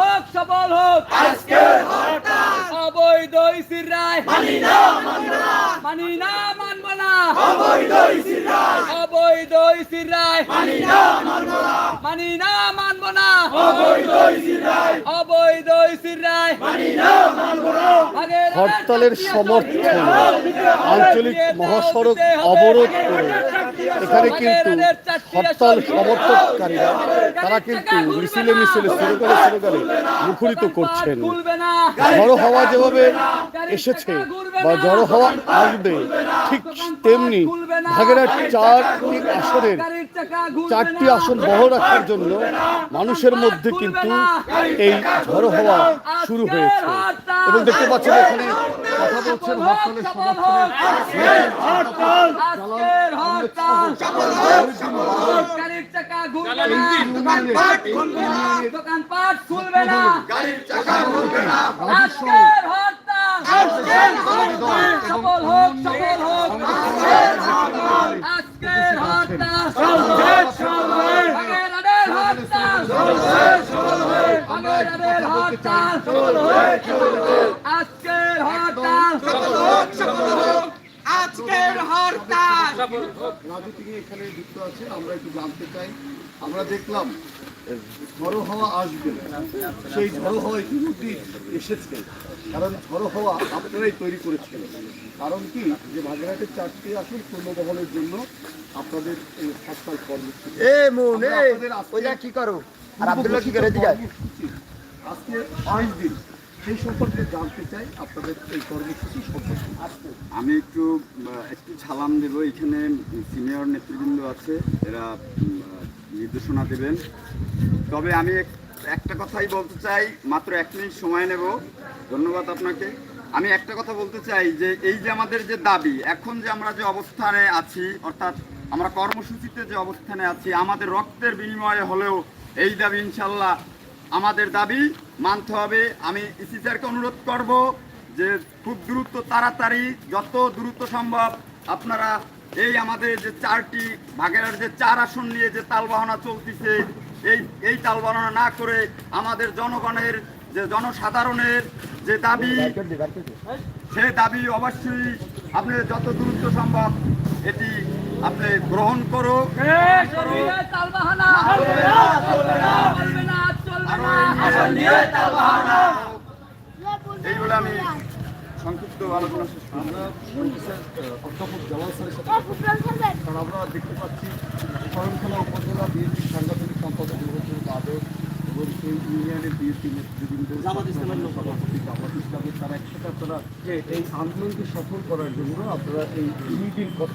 হোক সফল হোক। অবৈধ ইসির রায়। মানি না মানব না। অবৈধ ইসির রায়। অবৈধ ইসির রায়। মানি না মানব না। অবৈধ ইসির রায়। ভাগের হরতালের সমর্থনে। আঞ্চলিক মহাসড়ক অবরোধ করে। এখানে কিন্তু হরতাল সমর্থককারীরা তারা কিন্তু মিছিলে মিছিলে স্লোগানে স্লোগানে মুখরিত করছেন। জড়ো হওয়া হাওয়া যেভাবে এসেছে বা জড়ো হওয়া আসবে ঠিক তেমনি ভাগেরহাট চারটি আসনের চারটি আসন বহ রাখার জন্য মানুষের মধ্যে কিন্তু এই ঝড়ো হওয়া শুরু হয়েছে। এবং দেখতে পাচ্ছেন এখানে কথা বলছেন হরতালের সমর্থনে গাড়ির চাকা খুলবে না। সফল হোক সফল হোক আজকের আজকের হরতাল। আজকের হরতাল রাজু এখানে যুক্ত আছেন আমরা একটু জানতে চাই। আমরা দেখলাম ঝড়ো হাওয়া আসবে সেই ঝড়ো হাওয়া ইতিমধ্যেই এসেছে। কারণ ঝড়ো হাওয়া আপনারাই তৈরি করেছিলেন। কারণ কি? যে বাগেরহাটের চারটি আসন পূর্ণবহলের জন্য আপনাদের এই হরতাল কর্মসূচি। মুন কি করো? আর আব্দুল্লাহ কি করে আজকে পাঁচ দিন। সেই সম্পর্কে জানতে চাই আপনাদের এই কর্মসূচি সম্পর্কে। আমি একটু একটু সালাম দেব। এখানে সিনিয়র নেতৃবৃন্দ আছে। এরা নির্দেশনা দেবেন। তবে আমি এক- একটা কথাই বলতে চাই, মাত্র এক মিনিট সময় নেব। ধন্যবাদ আপনাকে। আমি একটা কথা বলতে চাই যে, এই যে আমাদের যে দাবি, এখন যে আমরা যে অবস্থানে আছি, অর্থাৎ আমরা কর্মসূচিতে যে অবস্থানে আছি, আমাদের রক্তের বিনিময়ে হলেও এই দাবি ইনশাল্লাহ আমাদের দাবি মানতে হবে। আমি ইসি স্যারকে অনুরোধ করব যে, খুব দ্রুত, তাড়াতাড়ি, যত দ্রুত সম্ভব আপনারা এই আমাদের যে চারটি ভাগের যে চার আসন নিয়ে যে তালবাহনা চলতেছে এই এই তালবাহনা না করে আমাদের জনগণের যে জনসাধারণের যে দাবি সেই দাবি অবশ্যই আপনি যত দ্রুত সম্ভব এটি আপনি গ্রহণ করো। চলবে না তালবাহানা চলবে না। চলবে না চলবে আরও না এই নিয়ে এই বলে আমি সংক্ষিপ্ত আলোচনা শেষ। আমরা স্যার অধ্যাপক জালাল স্যারের সাথে কারণ আমরা দেখতে পাচ্ছি শরণখোলা উপজেলা বিএনপি সাংগঠনিক সম্পাদক মহজুর বাদক এবং সেই ইউনিয়নের বিএনপি নেতৃবৃন্দ জামাত ইসলামের সভাপতি জামাত ইসলামের তারা একসাথে আপনারা এই আন্দোলনকে সফল করার জন্য আপনারা এই মিটিং কত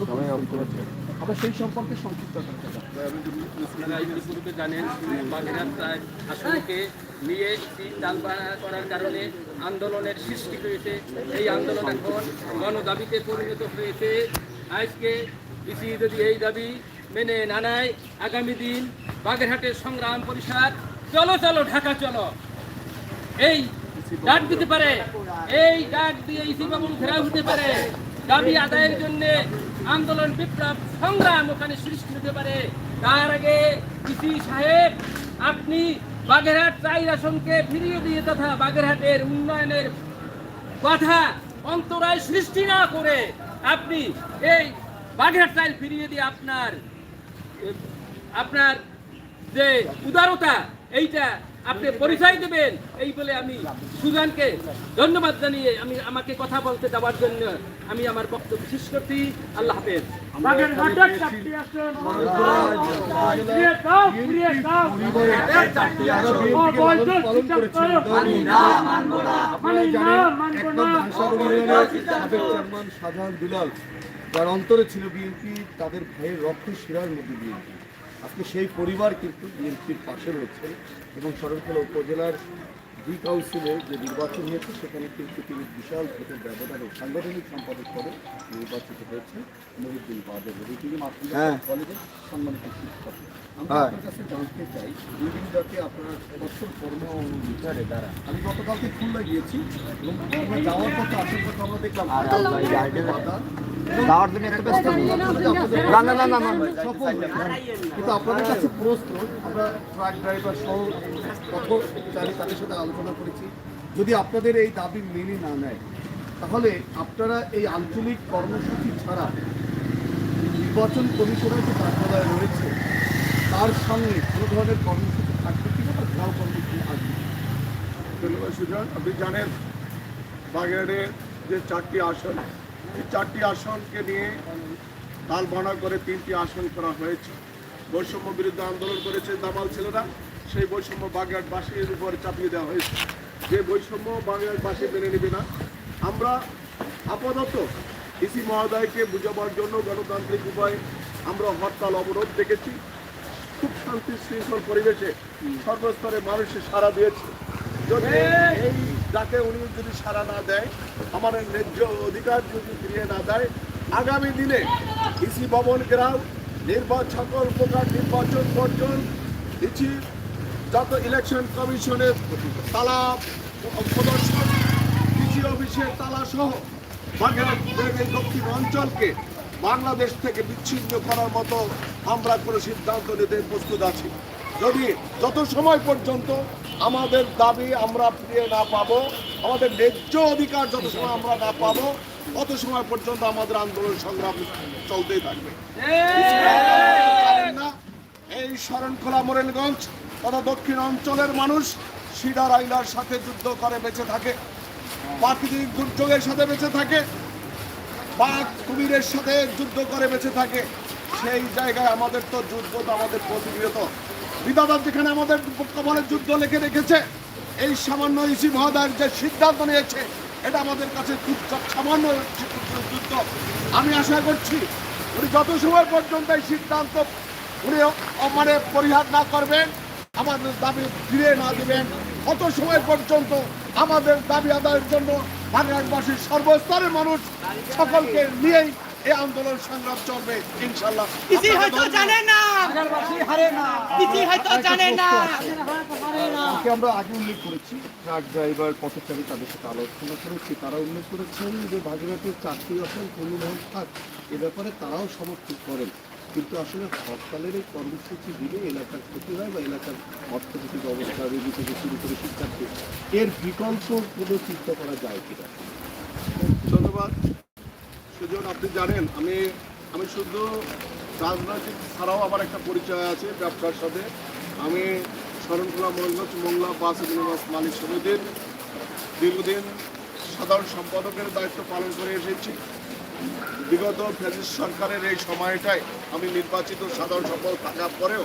করেছেন? আমরা সেই সম্পর্কে সংক্ষিপ্ত আপনারা জানেন বাগেরহাট আসনকে নিয়ে একটি টালবাড়া করার কারণে আন্দোলনের সৃষ্টি হয়েছে। এই আন্দোলন এখন গণদাবিতে পরিণত হয়েছে। আজকে ইসি যদি এই দাবি মেনে না নেয়, আগামী দিন বাগেরহাটের সংগ্রাম পরিষদ, চলো চলো, ঢাকা, চলো। এই ডাক দিতে পারে, এই ডাক দিয়ে ইসি বাবু ঘেরাও হতে পারে। দাবি আদায়ের জন্য আন্দোলন, বিপ্লব, সংগ্রাম ওখানে সৃষ্টি হতে পারে। তার আগে ইসি সাহেব, আপনি বাগেরহাট চাই আসনকে ফিরিয়ে দিয়ে তথা বাগেরহাটের উন্নয়নের কথা অন্তরায় সৃষ্টি না করে আপনি এই বাগেরহাট চাইল ফিরিয়ে দিয়ে আপনার আপনার যে উদারতা, এইটা আপনি পরিচয় দেবেন। এই বলে আমি সুজানকে ধন্যবাদ জানিয়ে আমি আমাকে কথা বলতে দেওয়ার জন্য আমি আমার বক্তব্য শেষ করছি। আল্লাহ হাফেজ। দুলাল যার অন্তরে ছিল বিএনপি তাদের ভাইয়ের রক্ত শিরার মধ্যে বিএনপি আজকে সেই পরিবার কিন্তু বিএনপির পাশে রয়েছে। এবং শরণখোলা উপজেলার দুই কাউন্সিলে যে নির্বাচন হয়েছে সেখানে কিন্তু তিনি বিশাল ভোটের ব্যবধানে সাংগঠনিক সম্পাদক পদে নির্বাচিত হয়েছে মহিউদ্দিন বাদল এবং তিনি মাতৃভাষা কলেজের সম্মানিত শিক্ষক। আমি হ্যাঁ। আপনার কাছে জানতে চাই দুই দিন যাতে আপনার বছর কর্ম আমি গতকালকে খুলনা গিয়েছি এবং যাওয়ার পথে আসার পথে আমরা দেখলাম বাধা। যাওয়ার জন্য এত ব্যস্ত না না না না না কিন্তু আপনাদের কাছে প্রশ্ন আমরা ট্রাক ড্রাইভার সহ পথচারী তাদের সাথে আলোচনা করেছি। যদি আপনাদের এই দাবি মেনে না নেয় তাহলে আপনারা এই আঞ্চলিক কর্মসূচি ছাড়া নির্বাচন কমিশনের যে কার্যালয় রয়েছে তার সঙ্গে কোনো ধরনের কর্মসূচি থাকবে কিনা বা ঘেরাও কর্মসূচি আসবে ধন্যবাদ সুজন। আপনি জানেন বাগেরহাটের যে চারটি আসন এই চারটি আসনকে নিয়ে তাল ভাড়া করে তিনটি আসন করা হয়েছে। বৈষম্য বিরুদ্ধে আন্দোলন করেছে দামাল ছেলেরা। সেই বৈষম্য বাগেরহাটবাসীর উপরে চাপিয়ে দেওয়া হয়েছে। যে বৈষম্য বাগেরহাটবাসী মেনে নেবে না, আমরা আপাতত ইসি মহোদয়কে বুঝাবার জন্য গণতান্ত্রিক উপায়ে আমরা হরতাল অবরোধ দেখেছি। খুব শান্তি শৃঙ্খল পরিবেশে সর্বস্তরে মানুষের সাড়া দিয়েছে। যদি এই ডাকে উনি যদি সাড়া না দেয় আমাদের ন্যায্য অধিকার যদি ফিরিয়ে না দেয়, আগামী দিনে ইসি ভবন গ্রাম নির্বাচন সকল প্রকার নির্বাচন বর্জন ইসি যত ইলেকশন কমিশনের তালা প্রদর্শন কৃষি অফিসের তালা সহ এই দক্ষিণ অঞ্চলকে বাংলাদেশ থেকে বিচ্ছিন্ন করার মতো আমরা কোনো সিদ্ধান্ত নিতে প্রস্তুত আছি। যদি যত সময় পর্যন্ত আমাদের দাবি আমরা ফিরিয়ে না পাবো। আমাদের ন্যায্য অধিকার যত সময় আমরা না পাবো তত সময় পর্যন্ত আমাদের আন্দোলন সংগ্রাম চলতেই থাকবে। এই শরণখোলা মোরেলগঞ্জ তথা দক্ষিণ অঞ্চলের মানুষ সিডার আইলার সাথে যুদ্ধ করে বেঁচে থাকে প্রাকৃতিক দুর্যোগের সাথে বেঁচে থাকে বাঘ কুমিরের সাথে যুদ্ধ করে বেঁচে থাকে। সেই জায়গায় আমাদের তো যুদ্ধ তো আমাদের প্রতিনিয়ত বিধাতা যেখানে আমাদের কপালে যুদ্ধ লিখে রেখেছে, এই সামান্য ইসি মহোদয়ের যে সিদ্ধান্ত নিয়েছে, এটা আমাদের কাছে সামান্য যুদ্ধ। আমি আশা করছি উনি যত সময় পর্যন্ত এই সিদ্ধান্ত উনি মানে পরিহার না করবেন আমাদের দাবি ফিরে না দিবেন, অত সময় পর্যন্ত আমাদের দাবি আদায়ের জন্য বাংলাদেশবাসীর সর্বস্তরের মানুষ সকলকে নিয়েই এই আন্দোলন সংগ্রাম চলবে ইনশাল্লাহ। ইসি হয়তো জানে না। ইসি হয়তো জানে না। আজকে আমরা আগে উল্লেখ করেছি ট্রাক ড্রাইভার পথচারী তাদের সাথে আলোচনা করেছি তারা উল্লেখ করেছেন যে ভাগীরথীর চারটি আসন পরিবহন থাক এ ব্যাপারে তারাও সমর্থন করেন। কিন্তু আসলে হরতালের এই কর্মসূচি দিলে এলাকার ক্ষতি হয় বা এলাকার অর্থনৈতিক অবস্থা রোগী থেকে শুরু করে শিক্ষার্থী এর বিকল্প কোনো চিন্তা করা যায় কিনা? ধন্যবাদ। সুজন, আপনি জানেন, আমি আমি শুধু রাজনৈতিক ছাড়াও আমার একটা পরিচয় আছে ব্যবসার সাথে। আমি শরণখোলা মঙ্গলগঞ্জ মোংলা বাস নিবাস মালিক সমিতির দীর্ঘদিন সাধারণ সম্পাদকের দায়িত্ব পালন করে এসেছি। বিগত ফ্যাসিস্ট সরকারের এই সময়টায় আমি নির্বাচিত সাধারণ সম্পাদক থাকার পরেও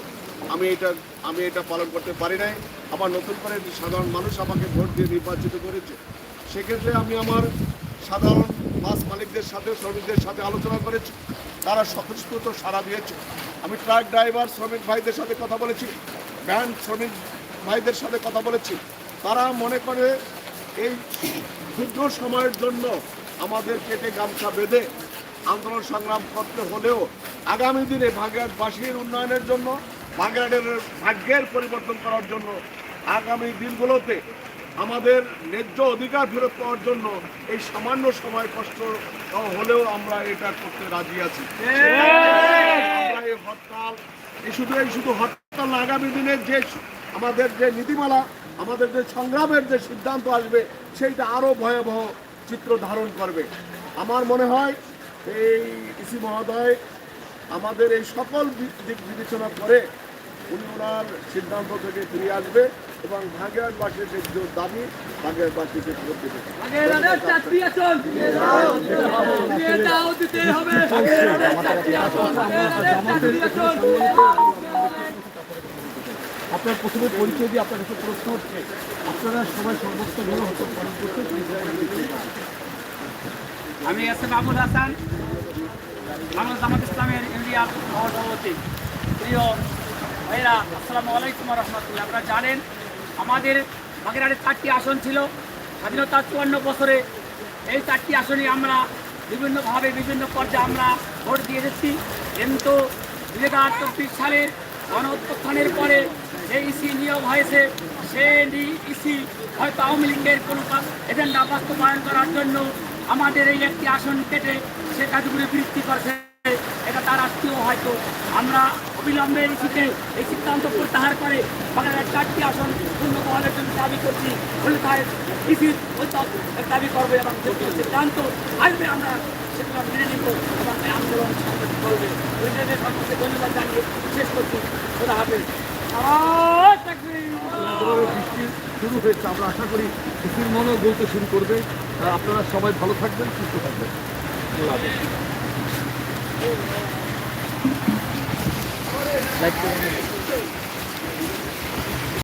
আমি এটা আমি এটা পালন করতে পারি নাই। আমার নতুন করে সাধারণ মানুষ আমাকে ভোট দিয়ে নির্বাচিত করেছে। সেক্ষেত্রে আমি আমার সাধারণ বাস মালিকদের সাথে, শ্রমিকদের সাথে আলোচনা করেছি। তারা স্বতঃস্ফূর্ত সাড়া দিয়েছে। আমি ট্রাক ড্রাইভার, শ্রমিক ভাইদের সাথে কথা বলেছি, ভ্যান শ্রমিক ভাইদের সাথে কথা বলেছি। তারা মনে করে এই ক্ষুদ্র সময়ের জন্য আমাদের কেটে গামছা বেঁধে আন্দোলন সংগ্রাম করতে হলেও আগামী দিনে বাগেরহাটবাসীর উন্নয়নের জন্য, বাগেরহাটের ভাগ্যের পরিবর্তন করার জন্য আগামী দিনগুলোতে আমাদের ন্যায্য অধিকার ফেরত পাওয়ার জন্য এই সামান্য সময় কষ্ট হলেও আমরা এটা করতে রাজি আছি। হরতাল, এই শুধু এই শুধু হরতাল আগামী দিনে যে আমাদের যে নীতিমালা, আমাদের যে সংগ্রামের যে সিদ্ধান্ত আসবে, সেইটা আরও ভয়াবহ চিত্র ধারণ করবে। আমার মনে হয় এই ইসি মহোদয় আমাদের এই সকল দিক বিবেচনা করে উনি ওনার সিদ্ধান্ত থেকে ফিরে আসবে এবং ভাগেরহাটবাসীর যে যে দাবি চারটি আসন আপনার প্রথমে পরিচয় দিয়ে আপনার কাছে প্রশ্ন হচ্ছে আপনারা সবাই সর্বোচ্চ নিয়ে হতে পালন করতে আমি এস এম আবুল হাসান বাংলা জামাত ইসলামের ইন্ডিয়ার সভাপতি। প্রিয় ভাইরা আসসালামু আলাইকুম রহমতুল্লাহ। আপনারা জানেন, আমাদের বাগেরহাটের চারটি আসন ছিল। স্বাধীনতার চুয়ান্ন বছরে এই চারটি আসনে আমরা বিভিন্নভাবে, বিভিন্ন পর্যায়ে আমরা ভোট দিয়ে এসেছি। কিন্তু দুই হাজার চব্বিশ সালের গণঅভ্যুত্থানের পরে যে ইসি নিয়োগ হয়েছে, সে ইসি হয়তো আওয়ামী লীগের কোনো এজেন্ডা বাস্তবায়ন করার জন্য আমাদের এই একটি আসন কেটে সে কাজগুলি বৃদ্ধি করছে। এটা তার আত্মীয় হয়তো আমরা অবিলম্বে ইসিতে এই সিদ্ধান্ত প্রত্যাহার করে বাংলার চারটি আসন পূর্ণ বহালের জন্য দাবি করছি। তাই ইসির দাবি করবে এবং সিদ্ধান্ত আসবে আমরা সেগুলো মেনে নিব এবং এই আন্দোলন করবে। ওইটাদের সকলকে ধন্যবাদ জানিয়ে শেষ করছি। আল্লাহু তাকবীর। শুরু হয়েছে, আমরা আশা করি বৃষ্টির মনেও বলতে শুরু করবে। আপনারা সবাই ভালো থাকবেন, সুস্থ থাকবেন। আল্লাহ হাফেজ।